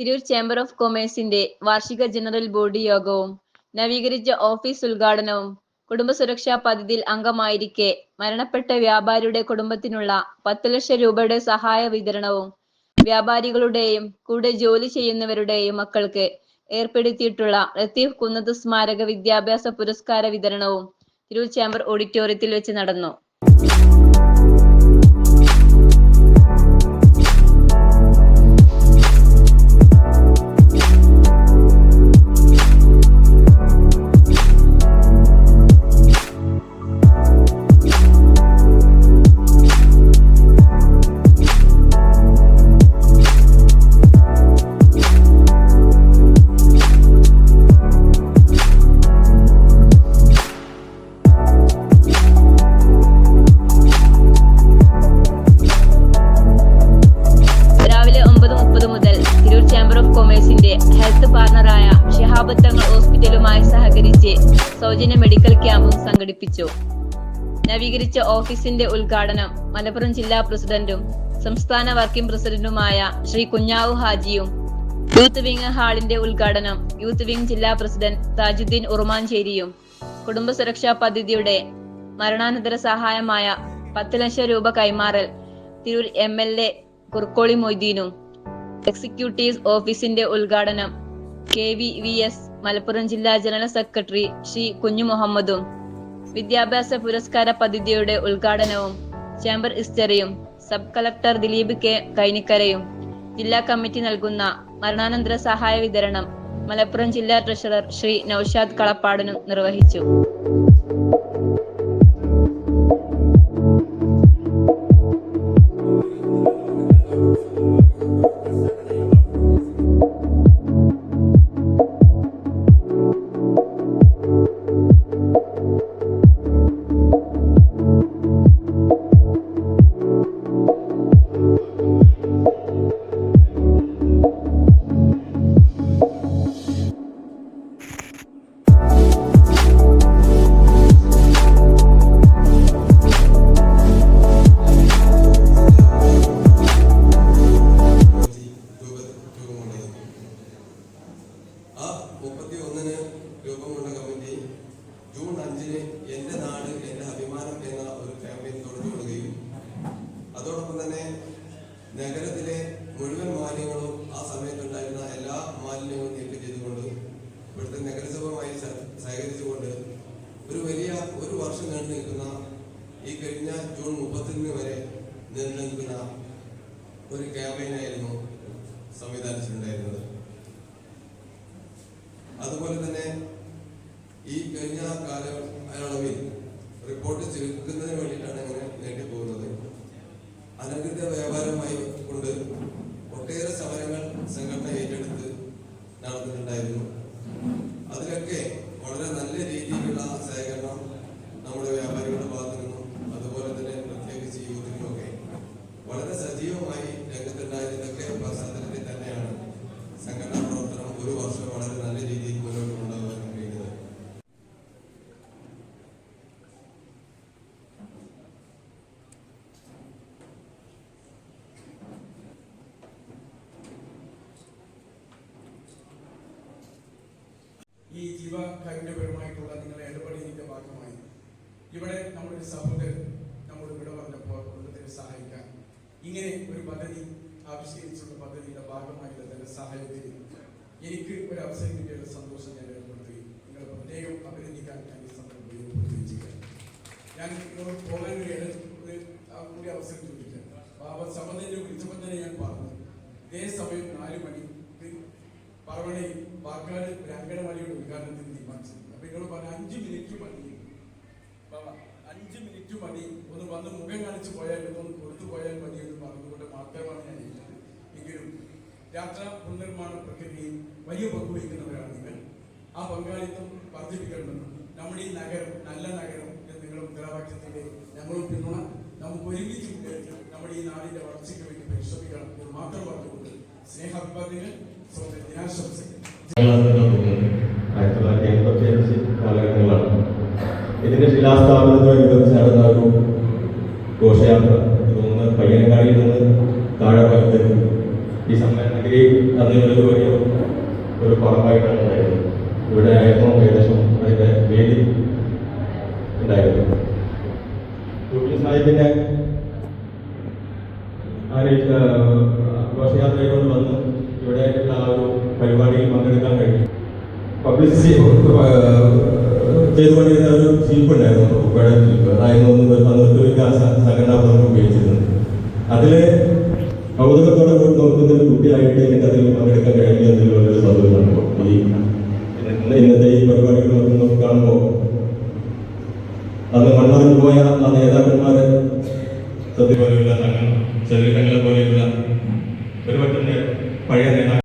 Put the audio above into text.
Tirur chamber of കൊമേഴ്സിന്റെ വാർഷിക general body യോഗവും നവീകരിച്ച ഓഫീസ് ഉദ്ഘാടനവും കുടുംബസുരക്ഷാ പദ്ധതിയിൽ അംഗമായിരിക്കെ മരണപ്പെട്ട വ്യാപാരിയുടെ കുടുംബത്തിനുള്ള പത്ത് ലക്ഷം രൂപയുടെ സഹായ വിതരണവും വ്യാപാരികളുടെയും കൂടെ ജോലി ചെയ്യുന്നവരുടെയും മക്കൾക്ക് ഏർപ്പെടുത്തിയിട്ടുള്ള ലത്തീഫ് കുന്നത്ത് സ്മാരക വിദ്യാഭ്യാസ പുരസ്കാര വിതരണവും തിരൂർ ചേംബർ ഓഡിറ്റോറിയത്തിൽ വെച്ച് നടന്നു. ചേംബർ ഓഫ് കൊമേഴ്സിന്റെ ഹെൽത്ത് പാർട്ണറായ ഷിഹാബ് തങ്ങൾ ഹോസ്പിറ്റലുമായി സഹകരിച്ച് സൗജന്യ മെഡിക്കൽ ക്യാമ്പും സംഘടിപ്പിച്ചു. നവീകരിച്ച ഓഫീസിന്റെ ഉദ്ഘാടനം മലപ്പുറം ജില്ലാ പ്രസിഡന്റും സംസ്ഥാന വർക്കിംഗ് പ്രസിഡന്റുമായ ശ്രീ കുഞ്ഞാവു ഹാജിയും യൂത്ത് വിംഗ് ഹാളിന്റെ ഉദ്ഘാടനം യൂത്ത് വിംഗ് ജില്ലാ പ്രസിഡന്റ് താജുദ്ദീൻ ഉറുമാഞ്ചേരിയും കുടുംബ സുരക്ഷാ പദ്ധതിയുടെ മരണാനന്തര സഹായമായ പത്ത് ലക്ഷം രൂപ കൈമാറൽ Tirur M L A Kurukkoli മൊയ്തീനും executive ഓഫീസിന്റെ ഉദ്ഘാടനം K V V S Malappuram ജില്ലാ ജനറൽ സെക്രട്ടറി ശ്രീ കുഞ്ഞു മുഹമ്മദും വിദ്യാഭ്യാസ പുരസ്കാര പദ്ധതിയുടെ ഉദ്ഘാടനവും ചേംബർ ഇസ്റ്ററിയും സബ് കളക്ടർ ദിലീപ് കെ കൈനിക്കരയും ജില്ലാ കമ്മിറ്റി നൽകുന്ന മരണാനന്തര സഹായ വിതരണം മലപ്പുറം ജില്ലാ ട്രഷറർ ശ്രീ നൌഷാദ് കളപ്പാടനും നിർവഹിച്ചു. മുപ്പത്തി ഒന്നിന് രൂപം കൊണ്ട കമ്മിറ്റി ജൂൺ അഞ്ചിന് എന്റെ നാട് എന്റെ അഭിമാനം എന്ന ഒരു ക്യാമ്പയിൻ തുടങ്ങുകയും അതോടൊപ്പം തന്നെ നഗരത്തിലെ മുഴുവൻ മാലിന്യങ്ങളും ആ സമയത്തുണ്ടായിരുന്ന എല്ലാ മാലിന്യങ്ങളും നീക്കം ചെയ്തുകൊണ്ട് ഇവിടുത്തെ നഗരസഭയുമായി സഹകരിച്ചുകൊണ്ട് ഒരു വലിയ ഒരു വർഷം നീണ്ടു നിൽക്കുന്ന ഈ കഴിഞ്ഞ ജൂൺ മുപ്പത്തൊന്ന് വരെ നീണ്ടു നിൽക്കുന്ന ഒരു ക്യാമ്പയിനായിരുന്നു സംവിധാനിച്ചിട്ടുണ്ടായിരുന്നത്. അതുപോലെ തന്നെ ഈ കഴിഞ്ഞ കാലയളവിൽ റിപ്പോർട്ട് ചുരുക്കുന്നതിന് വേണ്ടിയിട്ടാണ് ഇങ്ങനെ നേടി പോകുന്നത്. അനധികൃത വ്യാപാരമായി കൊണ്ട് ഒട്ടേറെ സമരങ്ങൾ സംഘടന ഏറ്റെടുത്ത് നടന്നിട്ടുണ്ടായിരുന്നു. ജീവകാരുണ്യപരമായിട്ടുള്ള നിങ്ങളുടെ ഇടപെടലിന്റെ ഭാഗമായി. ഇവിടെ നമ്മുടെ സഹോദരൻ നമ്മോട് ഇവിടെ പറഞ്ഞപ്പോൾ കുടുംബത്തിന് സഹായിക്കാൻ ഇങ്ങനെ ഒരു പദ്ധതി ആവിഷ്കരിച്ചുള്ള പദ്ധതിയുടെ ഭാഗമായിട്ടുള്ള തന്റെ സഹായത്തിൽ എനിക്ക് ഒരു അവസരം കിട്ടിയുള്ള സന്തോഷം ഞാൻ ഏർപ്പെടുത്തുകയും നിങ്ങളെ പ്രത്യേകം അഭിനന്ദിക്കാൻ ഞാൻ ഈ സന്ദർഭം ചെയ്യാം. ഞാൻ പോകാൻ ഒരു കൂടി അവസരം ചോദിക്കാം. ബാബ സമതന്നെ വിളിച്ചപ്പോൾ തന്നെ ഞാൻ പറഞ്ഞു ഇതേ സമയം നാല് പറവണയിൽ പാക്കാട് ഒരു അങ്കണവാടിയുടെ ഉദ്ഘാടനത്തിന് തീരുമാനിച്ചിട്ടുണ്ട് അപ്പൊ നിങ്ങൾ പറഞ്ഞ അഞ്ച് മിനിറ്റ് മതി. അഞ്ച് മിനിറ്റ് മതി. ഒന്ന് വന്ന് മുഖം കാണിച്ച് പോയാൽ ഒന്ന് കൊടുത്തു പോയാൽ മതി എന്ന് പറഞ്ഞുകൊണ്ട് മാത്രമാണ് ഞാൻ ഇരിക്കുന്നത്. എങ്കിലും യാത്രാ പുനർനിർമ്മാണ പ്രക്രിയയിൽ വലിയ പങ്ക് വഹിക്കുന്നവരാണ് നിങ്ങൾ. ആ പങ്കാളിത്തം വർദ്ധിപ്പിക്കണമെന്നും നമ്മുടെ ഈ നഗരം നല്ല നഗരം എന്ന് നിങ്ങളുടെ മുദ്രാവാക്യത്തിന്റെ ഞങ്ങളും പിന്തുണ നമുക്ക് ഒരുമിച്ച് നമ്മുടെ ഈ നാടിന്റെ വളർച്ചയ്ക്ക് വേണ്ടി പരിശ്രമിക്കണം എന്ന് മാത്രം പറഞ്ഞുകൊണ്ട് സ്നേഹാഭിവാദ്യങ്ങൾ ആയിരത്തി തൊള്ളായിരത്തി എൺപത്തി അഞ്ച് കാലഘട്ടങ്ങളാണ് ഇതിന്റെ ശിലാസ്ഥാപനത്തോടനുബന്ധിച്ച് നടന്ന ഒരു ഘോഷയാത്ര ഇതൊന്ന് പയ്യനങ്ങാടിയിൽ നിന്ന് താഴെ ഭാഗത്തേക്ക് ഈ സമ്മേളനഗിരി അന്ന് ഒരു വലിയ ഒരു കുറവായിട്ടാണ് ഉണ്ടായിരുന്നത് ഇവിടെ ആയിരുന്നു ഏകദേശം അതിന്റെ വേദി ഉണ്ടായിരുന്നു യൂപി സാഹിബിന്റെ ആര് ഘോഷയാത്രയോട് വന്ന് ഇവിടെ ഉള്ള ആ ഒരു പരിപാടിയിൽ പങ്കെടുക്കാൻ കഴിഞ്ഞു പബ്ലിസിറ്റി ചെയ്തുകൊണ്ടിരുന്ന ഒരു ചീഫ് ഉണ്ടായിരുന്നു ഇവിടെ ചീഫ് അതായിരുന്നു ഒന്ന് അന്നത്തെ വികാസ സംഘടനാ പ്രമുഖം ഉപയോഗിച്ചിരുന്നത്. അതിൽ കൗതുകത്തോടെ കൂടി നോക്കുന്ന ഒരു കുട്ടിയായിട്ട് എനിക്ക് അതിൽ പങ്കെടുക്കാൻ കഴിഞ്ഞു ഒരു സന്തോഷമാണ് ഈ ഇന്ന് ഇന്നത്തെ ഈ പരിപാടികൾ നോക്കി കാണുമ്പോൾ അന്ന് മണ്ണറിഞ്ഞു പോയ ആ നേതാക്കന്മാരെ ചെറുകിടങ്ങളെ പോലെയുള്ള ഒരു പറ്റുന്ന പഴയ നേതാക്കൾ